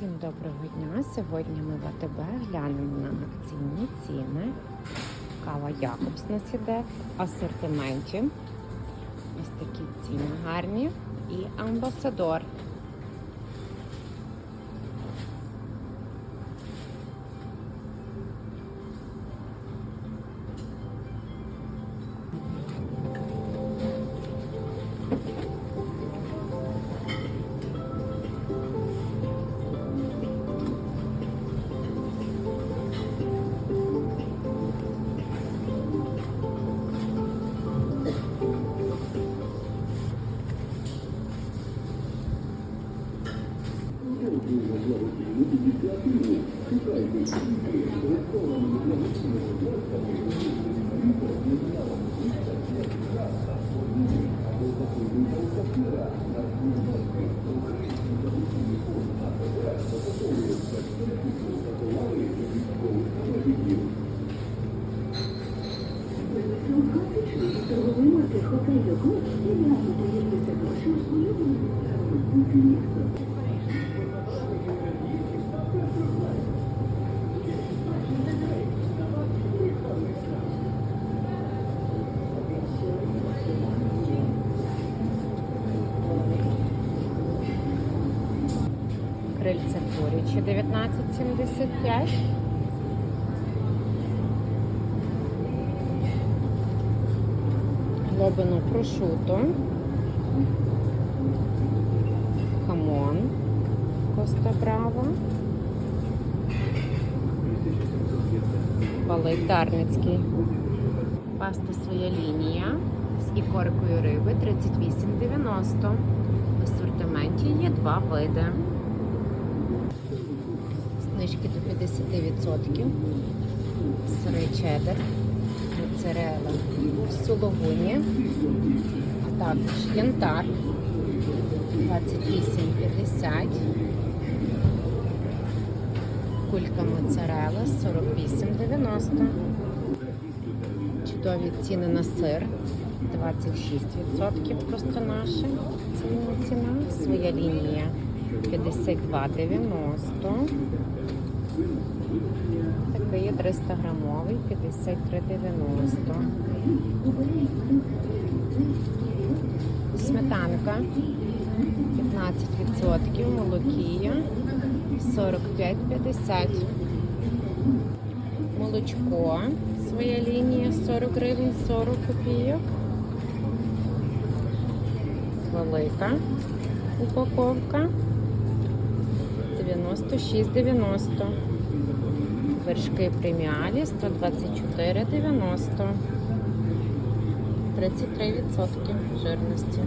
Всім доброго дня! Сьогодні ми в АТБ глянемо на акційні ціни. Кава Якобс нас іде в асортименті. Ось такі ціни гарні. І амбасадор. Торговий маркет Крильце курячі 19,75. Глобино прошуто. Хамон. Коста Браво. Балик Дарницький. Паста своя лінія з ікоркою риби 38,90. В асортименті є два види. Знижки до 50%. Сири чеддер, моцарелла, сулугуні, а також янтар 28,50. Кулька моцарелла 48,90. Чудові ціни на сир 26%. Просто наша ціна, ціна. Своя лінія 52,90. Такий є 300 грамовий 53,90. Сметанка 15%, молокія 45,50. Молочко, своя лінія 40 гривень 40 копійок. Велика упаковка 96,90. Вершки преміалі 124,90. 33% жирності.